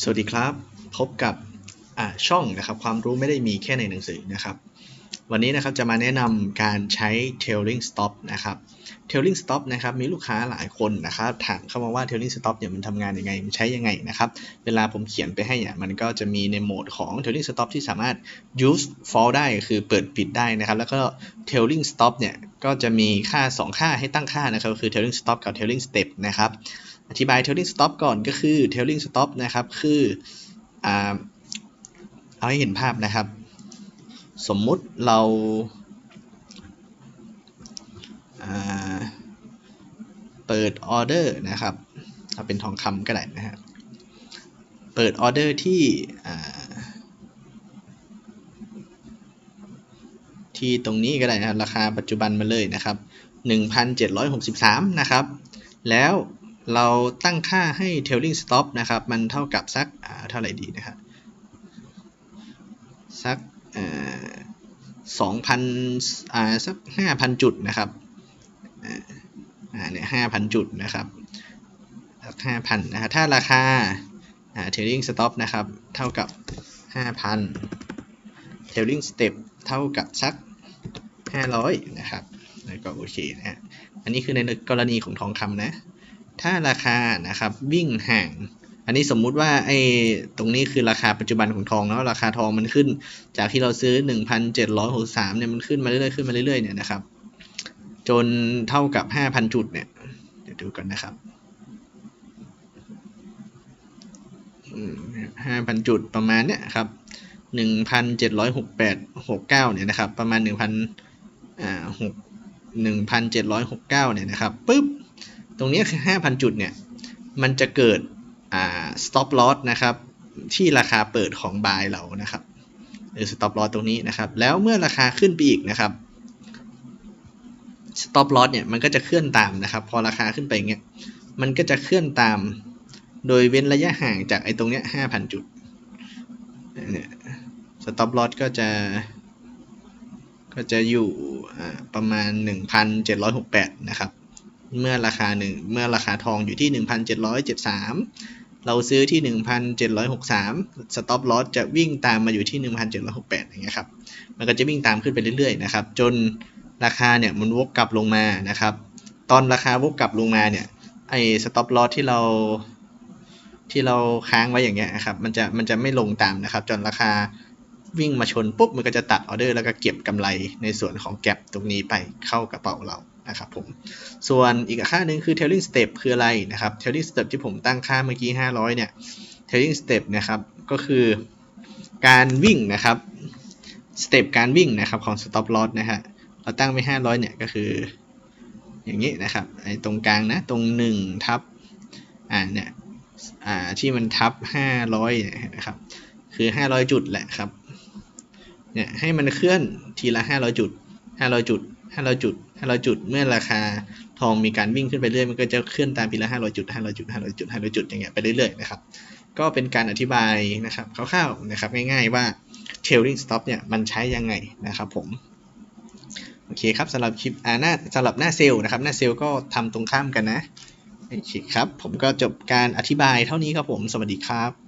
สวัสดีครับ พบกับช่องนะครับความรู้ไม่ได้มีแค่ในหนังสือนะครับ วันนี้นะครับจะมาแนะนำการใช้ tailing stop นะครับ tailing stop นะครับมีลูกค้าหลายคนนะครับถามเข้ามาว่า tailing stop เนี่ยมันทำงานยังไงมันใช้ยังไงนะครับ เวลาผมเขียนไปให้เนี่ยมันก็จะมีในโหมดของ tailing stop ที่สามารถ use fall ได้คือเปิดปิดได้นะครับ แล้วก็ tailing stop เนี่ยก็จะมีค่า 2 ค่าให้ตั้งค่านะครับ คือ tailing stop กับ tailing step นะครับ อธิบาย tailing stop ก่อนก็คือ tailing stop นะครับ คืออ่าเอาให้เห็นภาพนะครับ สมมุติเราาเปิดออเดอร์นะครับเอาเป็นทองคำก็ได้นะครับเปิดออเดอร์ที่ที่ตรงนี้ก็ได้นะครับราคาปัจจุบันมาเลยนะครับ 1,763 นะครับ แล้ว เราตั้งค่าให้ tailing stop นะครับ มันเท่ากับสักเท่าไหร่ดีนะครับสักสองพันสักห้าพันจุดนะครับอ่าเนี่ยห้าพันจุดนะครับสักห้าพันนะครับถ้าราคาอ่า tailing stop นะครับ เท่ากับห้าพัน tailing step เท่ากับสักห้าร้อยนะครับแล้วก็โอเคนะฮะอันนี้คือในกรณีของทองคำนะ ถ้าราคานะครับวิ่งห่าง อันนี้สมมุติว่าไอ้ตรงนี้คือราคาปัจจุบันของทองแล้วราคาทองมันขึ้น จากที่เราซื้อ 1,763เนี่ยมันขึ้นมาเรื่อยๆขึ้นมาเรื่อยๆเนี่ยนะครับ จนเท่ากับ 5,000 จุดเนี่ยเดี๋ยวดูกันนะครับห้าพันจุดประมาณเนี่ยครับหนึ่งพันเจ็ดร้อยหกแปดหกเก้าเนี่ยนะครับ ประมาณหนึ่งพันอ่าหกหนึ่งพันเจ็ดร้อยหกเก้าเนี่ยนะครับปุ๊บ รงนี้คือ 5,000 จุดเนี่ย มันจะเกิดอ่า stop loss นะครับ ที่ราคาเปิดของ buy เรานะครับหรือ stop loss ตรงนี้นะครับ แล้วเมื่อราคาขึ้นไปอีกนะครับ stop loss เนี่ยมันก็จะเคลื่อนตามนะครับ พอราคาขึ้นไปเงี้ย มันก็จะเคลื่อนตาม โดยเว้นระยะห่างจากไอ้ตรงเนี้ย5,000 จุดเนี่ย stop loss ก็จะ ก็จะอยู่ประมาณ 1,768 นะครับ เมื่อราคาหนึ่งเมื่อราคาทองอยู่ที่ 1,773 เราซื้อที่ 1,763 stop loss จะวิ่งตามมาอยู่ที่ 1,768 อย่างเงี้ยครับ มันก็จะวิ่งตามขึ้นไปเรื่อยๆนะครับ จนราคาเนี่ยมันวกกลับลงมานะครับ ตอนราคาวกกลับลงมาเนี่ย ไอ้ stop loss ที่เราที่เราค้างไว้อย่างเงี้ยครับ มันจะมันจะไม่ลงตามนะครับ จนราคาวิ่งมาชนปุ๊บมันก็จะตัดออเดอร์แล้วก็เก็บกำไรในส่วนของแก็บตรงนี้ไปเข้ากระเป๋าเรา นะครับผม ส่วนอีกค่าหนึ่งคือ tailing step คืออะไรนะครับ tailing step ที่ผมตั้งค่าเมื่อกี้ 500 เนี่ย tailing step นะครับ ก็คือการวิ่งนะครับ step การวิ่งนะครับของ stop loss นะฮะ เราตั้งไว้ 500 เนี่ยก็คือ อย่างนี้นะครับ ไอ้ตรงกลางนะ ตรง 1 ทับ อ่าเนี่ย อ่าที่มันทับ 500เนี่ยนะครับ คือ 500 จุดแหละครับ เนี่ยให้มันเคลื่อนทีละ 500 จุด 500 จุด 500จุด500จุด เมื่อราคาทองมีการวิ่งขึ้นไปเรื่อยมันก็จะเคลื่อนตามทีละ500จุด500จุด500จุด500จุดอย่างเงี้ยไปเรื่อยๆนะครับก็เป็นการอธิบายนะครับคร่าวๆนะครับง่ายๆว่า trailing stop เนี่ยมันใช้ยังไงนะครับผมโอเคครับสำหรับคลิปอ่าหน้าสำหรับหน้าเซลล์นะครับหน้าเซลล์ก็ทำตรงข้ามกันนะโอเคครับผมก็จบการอธิบายเท่านี้ครับผมสวัสดีครับ